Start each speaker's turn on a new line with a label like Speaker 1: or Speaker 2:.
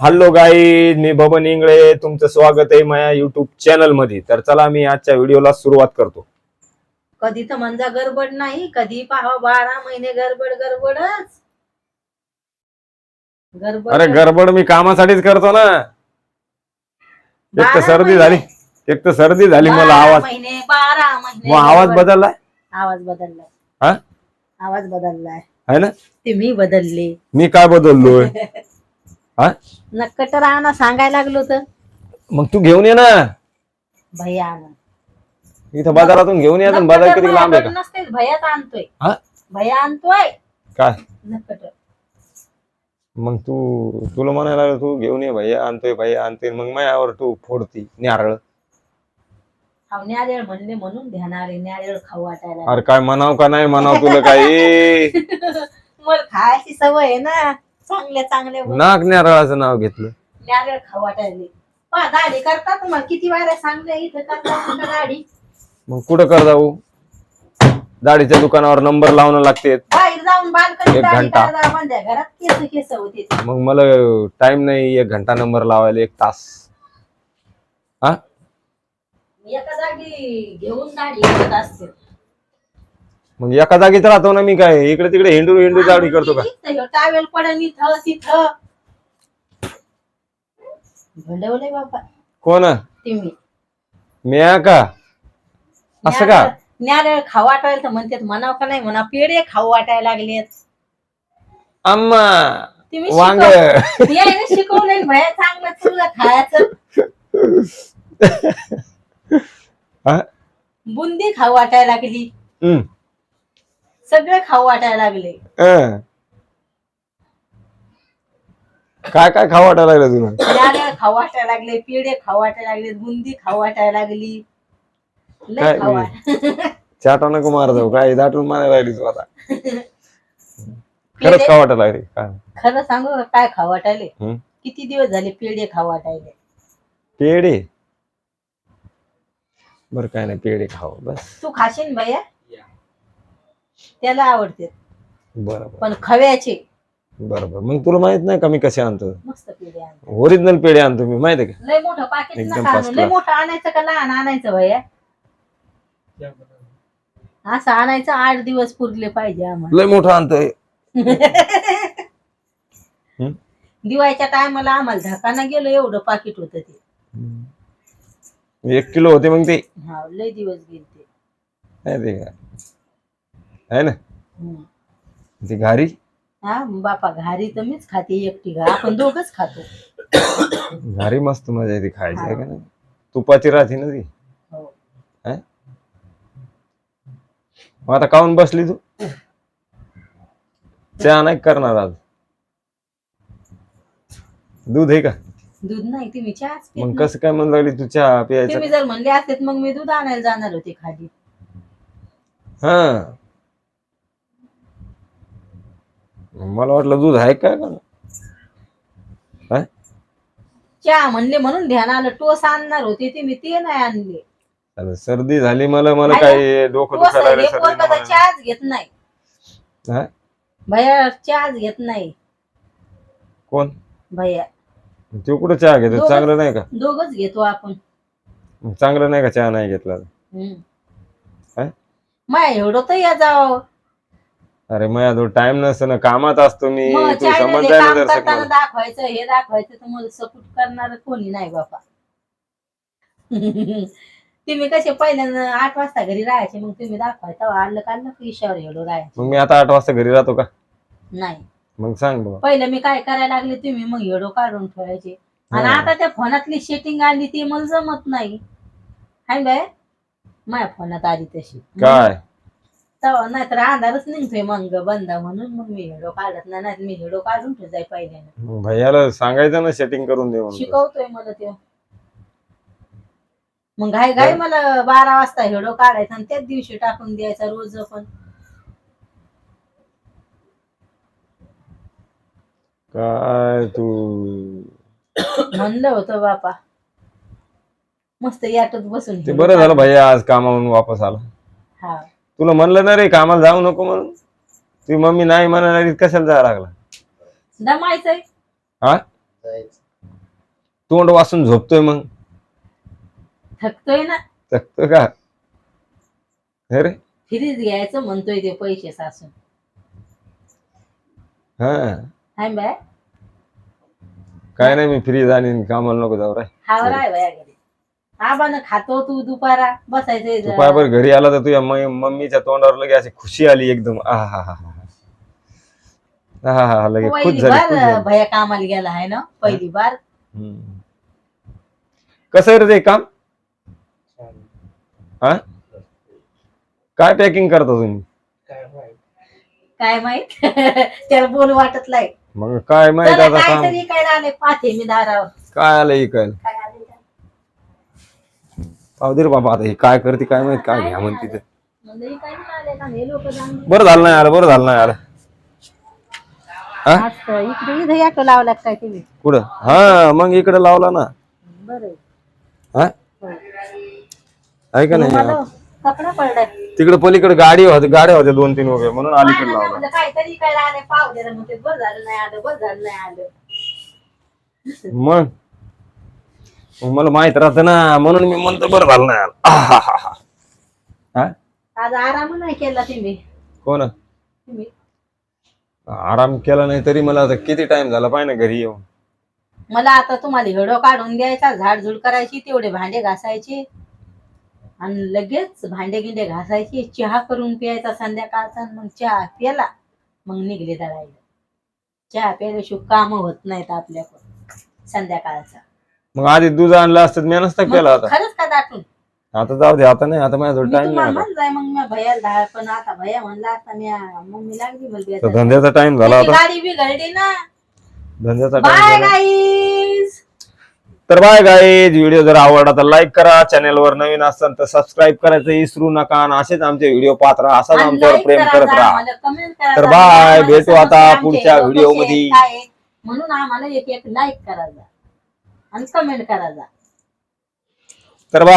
Speaker 1: Hello गाई मी बबन इंगळे तुमचं स्वागत आहे माझ्या युट्यूब चॅनलमध्ये तर चला मी आजच्या व्हिडिओला सुरुवात करतो.
Speaker 2: कधी तर म्हणजे गडबड नाही कधी पाहा बारा महिने गडबड गडबडच. गडबड
Speaker 1: अरे गडबड. मी कामासाठीच करतो ना. एक तर
Speaker 2: बारा
Speaker 1: सर्दी
Speaker 2: महिने.
Speaker 1: झाली. एक तर सर्दी झाली मला
Speaker 2: बारा
Speaker 1: आवाज
Speaker 2: महिने बारा महिने
Speaker 1: मग आवाज
Speaker 2: गडबड.
Speaker 1: बदललाय?
Speaker 2: आवाज बदललाय.
Speaker 1: हा?
Speaker 2: आवाज बदललाय.
Speaker 1: आहे ना?
Speaker 2: तुम्ही बदलले.
Speaker 1: मी काय बदललोय? हा?
Speaker 2: नक्कट राहणं सांगायला लागलो तर
Speaker 1: मग तू घेऊन ये ना.
Speaker 2: भैया आणा.
Speaker 1: इथं बाजारातून घेऊन ये
Speaker 2: नक्कट
Speaker 1: बाजार किती लांब आहे का?
Speaker 2: भैयाच आणतोय.
Speaker 1: हा?
Speaker 2: भैया आणतोय.
Speaker 1: काय?
Speaker 2: नक्कट
Speaker 1: मग तू तुला म्हणायला लागलं तू घेऊन ये भैया आणतोय भैया आणतोय मग मायावर तू फोडती नारळ
Speaker 2: खाऊ न्यारेळ म्हणले म्हणून ध्यानारे न्यारेळ खाऊ वाटायला.
Speaker 1: अरे काय म्हणाव का नाही म्हणाव तुला काही?
Speaker 2: मला खायची सवय आहे ना. चांगल्या चांगल्या
Speaker 1: नाक नारळाचं नाव घेतलं.
Speaker 2: नारळ खाऊ वाटायले पहा दाढी करता तुम्हाला किती वाऱ्या सांगल्या इथं करता दाढी.
Speaker 1: मग कुठं कर जाऊ? दाढीच्या दुकानावर नंबर लावणं लागते
Speaker 2: बाहेर जाऊन बालकनी
Speaker 1: एक
Speaker 2: दाढी
Speaker 1: घंटा.
Speaker 2: करायला म्हणल्या घरात केस केस होते. ते.
Speaker 1: मग मला टाइम नाही एक घंटा नंबर लावायला एक तास. हा?
Speaker 2: एका जागी घेऊन दाढी करत असते.
Speaker 1: मग एका जागीच राहतो ना मी काय? इकडे तिकडे हिंडू हिंडू दाढी करतो का?
Speaker 2: टावेल पडन इथं तिथं. भंडवले बाबा.
Speaker 1: कोण?
Speaker 2: तुम्ही
Speaker 1: म्या का? असं का?
Speaker 2: नारळ खाऊ वाटायला तर म्हणतात म्हणाव का नाही म्हणा पेढे खाऊ वाटायला लागलेत. तुम्ही
Speaker 1: वांग.
Speaker 2: शिकव- यायनं शिकवलंय भया चांगलं तुला खायचं.
Speaker 1: हा?
Speaker 2: बुंदी खाऊ वाटायला लागली.
Speaker 1: हम्म.
Speaker 2: सगळे खाऊ वाटायला लागले.
Speaker 1: अं. काय काय खाऊ वाटायला लागलं तुला?
Speaker 2: नारळ खाऊ वाटायला लागले पेढे खाऊ वाटायला लागले बुंदी खाऊ वाटायला लागली. लय
Speaker 1: काय
Speaker 2: खाऊ
Speaker 1: मी-
Speaker 2: वाट-
Speaker 1: चाटा नको मार जाऊ काय दाटून मारायला लागली तू आता. खरंच
Speaker 2: पेढे
Speaker 1: खाऊ वाटायला लागली काय?
Speaker 2: खरं सांगू का काय खाऊ वाटायले?
Speaker 1: हम्म?
Speaker 2: किती दिवस झाले पेढे खाऊ वाटायले?
Speaker 1: पेढे? बर काय नाही पेढे खाऊ बस.
Speaker 2: तू खाशील भैया? त्याला आवडते.
Speaker 1: बरोबर.
Speaker 2: पण खव्याचे.
Speaker 1: बरोबर. मग तुला माहीत नाही का मी कसे आणतो?
Speaker 2: मस्त पेढे आणते.
Speaker 1: ओरिजिनल पेढे आणतो मी माहिती आहे का?
Speaker 2: लय मोठं पाकिट
Speaker 1: एकदम
Speaker 2: नका
Speaker 1: first
Speaker 2: आणू लय
Speaker 1: class.
Speaker 2: मोठं आणायचं का लहान आणायचं भैया? असं आणायचं आठ दिवस पुरले पाहिजे आम्हाला.
Speaker 1: लय मोठं आणतोय. हम्म?
Speaker 2: दिवाळीच्या टायमाला आम्हाला धकाना गेलो एवढं पाकिट होत ते.
Speaker 1: एक किलो होते मग ते.
Speaker 2: हा लय दिवस गेले ते.
Speaker 1: माहिती आहे का? आहे ना. ती घारी?
Speaker 2: हा बापा घारी तर मीच खाते एकटी घा. आपण दोघच खातो.
Speaker 1: घारी मस्त मजा येते खायची आहे का नाही? तुपाची राहते ना ती.
Speaker 2: हो.
Speaker 1: है? मग आता काऊन बसली तू? चहा नाही करणार आज? दूध आहे का?
Speaker 2: दूध नाही तुम्ही चहाच पित
Speaker 1: मग
Speaker 2: नाही.
Speaker 1: कसं काय म्हणून लागली तू चहा प्यायचा?
Speaker 2: तुम्ही जर म्हणले असते मग मी दूध आणायला जाणार होते खाली.
Speaker 1: हा. मला वाटलं दूध आहे काय का काय?
Speaker 2: चहा म्हणले म्हणून ध्यान आलं टोस आणणार होते तुम्ही ते नाही आणले
Speaker 1: अरे सर्दी झाली मला मला काय डोकं
Speaker 2: टोस
Speaker 1: दुखायला लागलं
Speaker 2: हे पोरगं तर
Speaker 1: सर्दीनं
Speaker 2: चहाच घेत नाही.
Speaker 1: हा?
Speaker 2: भैया चहाच घेत नाही
Speaker 1: कोण
Speaker 2: भैया
Speaker 1: तू कुठं चहा घेतो
Speaker 2: दोघं-
Speaker 1: चांगलं नाही का
Speaker 2: दोघच घेतो आपण
Speaker 1: चांगलं नाही का चहा नाही घेतला तर?
Speaker 2: हम्म.
Speaker 1: काय?
Speaker 2: माय एवढं तर या जाव
Speaker 1: अरे मग तो टाइम नसतो ना कामात असतो मी
Speaker 2: मग
Speaker 1: तू
Speaker 2: चॅनल
Speaker 1: समज
Speaker 2: काम
Speaker 1: नाही
Speaker 2: करताना
Speaker 1: मला
Speaker 2: दाखवायचं हे दाखवायचं तर मला सपोर्ट करणार कोणी नाही बापा. तुम्ही कसे पहिल्यांदा आठ वाजता घरी राहायचे मग तुम्ही दाखवायचं आणलं काढलं पैशावर एवढं राहायचं?
Speaker 1: मग मी आता आठ वाजता घरी राहतो का?
Speaker 2: नाही.
Speaker 1: मग सांग बाबा
Speaker 2: पहिलं मी काय करायला लागले तुम्ही मग हेडो काढून ठेवायचे. आणि
Speaker 1: हा.
Speaker 2: आता त्या फोनातली सेटिंग आली ती मला जमत नाही. Hi bye. माझ्या फोनात आली तशी.
Speaker 1: काय?
Speaker 2: तेव्हा नाहीतर अंधारच निघतोय मग बंद म्हणून मग मी हेडो काढत नाही नाहीतर मी हेडो काढून ठेवाय पहिल्यानं.
Speaker 1: मग भैयाला सांगायचं ना सेटिंग करून दे म्हणून.
Speaker 2: शिकवतोय मला ते मग घाई घाई मला बारा वाजता हेडो काढायचा आणि त्याच दिवशी टाकून द्यायचा रोज पण.
Speaker 1: काय तू?
Speaker 2: म्हणलं होतं बापा. मस्त याटत बसून
Speaker 1: ते
Speaker 2: हेडो
Speaker 1: बरं झालं
Speaker 2: काढ.
Speaker 1: भैया आज कामावरून वापस आला.
Speaker 2: हा.
Speaker 1: तुला म्हणलं ना रे कामाला जाऊ नको म्हणून? तुझी मम्मी नाही म्हणायला लागली, कशाला जायला लागला?
Speaker 2: दमायचंय.
Speaker 1: हा? तोंड वासून झोपतोय मग.
Speaker 2: थकतोय ना.
Speaker 1: थकतो का? अरे
Speaker 2: फ्रीज घ्यायचं म्हणतोय ते पैसे सासून.
Speaker 1: हा.
Speaker 2: Hi bye.
Speaker 1: काय नाही मी फ्री जाणे कामाला नको जाऊ रे.
Speaker 2: आहे बाया आबानं खातो तू दुपारा
Speaker 1: तू
Speaker 2: बसायचं
Speaker 1: बर घरी आला तर तुझ्या मम्मीच्या तोंडावर लगे अशी खुशी आली एकदम. आहा हा हा हा हा. हा लगे खुश
Speaker 2: पहिली
Speaker 1: झाली खुश
Speaker 2: बार
Speaker 1: झाली.
Speaker 2: भया कामाला गेला आहे ना पहिली बार.
Speaker 1: हम्म. कसं आहे रे ते काम? हा काय पॅकिंग करता तुम्ही?
Speaker 2: काय माहीत? त्याला बोल वाटत नाही.
Speaker 1: मग काय माहीत आता काम?
Speaker 2: काहीतरी काय आले पाहते मी दारावर.
Speaker 1: काय आलं
Speaker 2: काय?
Speaker 1: पाहू दे रे बाबा आता हे काय करते काय माहीत काय घ्या म्हणते ते.
Speaker 2: म्हणलं हे काय नाही आले का हे लोक जाणून
Speaker 1: बरं झालं नाही आलं बरं झालं नाही आलं. हा?
Speaker 2: असं इकडे इथं ऑटो लावला काय तुम्ही?
Speaker 1: कुठं? हा मग इकडे लावला ना.
Speaker 2: बरं
Speaker 1: हा? आहे का नाही?
Speaker 2: मला कपडा पडलाय
Speaker 1: तिकडे पलीकडे गाडी होती गाड्या होत्या दोन तीन उभे म्हणून अलीकडे लावला.
Speaker 2: म्हणलं काहीतरी काय आले पाव दे मग ते बरं झालं नाही आलं बरं झालं नाही आलं.
Speaker 1: मग? मग मला माहीत राहतं ना म्हणून मी म्हणतो बरं झालं आहाहाहा. हा
Speaker 2: आज आराम नाही केला तुम्ही.
Speaker 1: कोण?
Speaker 2: तुम्ही.
Speaker 1: आराम केला नाही तरी मला आता किती टाइम झाला पाहिजे ना घरी येऊन.
Speaker 2: मला आता तुम्हाला हेडो काढून द्यायचा झाडझुड करायची तेवढे भांडे घासायचे. आणि लगेच भांडे गिंडे घासायचे चहा करून प्यायचा संध्याकाळचा आणि मग चहा प्याला मग निघले दळायला. चहा प्यायल्याशिवाय काम होत नाहीत आपल्याकडून संध्याकाळचा.
Speaker 1: मग आधी दूध आणलं असतं मी नसता केला आता.
Speaker 2: खरंच का दाटून?
Speaker 1: आता जाऊ दे आता नाही आता माझ्याजवळ
Speaker 2: मी
Speaker 1: टाइम
Speaker 2: तुम्हाला
Speaker 1: नाही
Speaker 2: म्हणलाय मग मी धाड पण आता भैया म्हणला आता मी लागली
Speaker 1: धंद्याचा टाइम झाला आता.
Speaker 2: गाडी बिघडली ना.
Speaker 1: धंद्याचा टाइम
Speaker 2: बाय
Speaker 1: झाला.
Speaker 2: गाईज
Speaker 1: तर बाय गाईज व्हिडिओ जर आवडला तर लाईक करा. चॅनल वर नवीन असाल तर सबस्क्राईब करायचं विसरू नका. आणि असेच आमचे व्हिडिओ पाहत राहा. असाच आमच्यावर प्रेम
Speaker 2: करा
Speaker 1: करत राहा. तर. बाय, भेटू आता पुढच्या
Speaker 2: लोक
Speaker 1: व्हिडिओ
Speaker 2: कसे आहेत,
Speaker 1: मध्ये.
Speaker 2: काय आहे. म्हणून आम्हाला एक एक लाईक करा जा. आणि कमेंट करा जा
Speaker 1: तर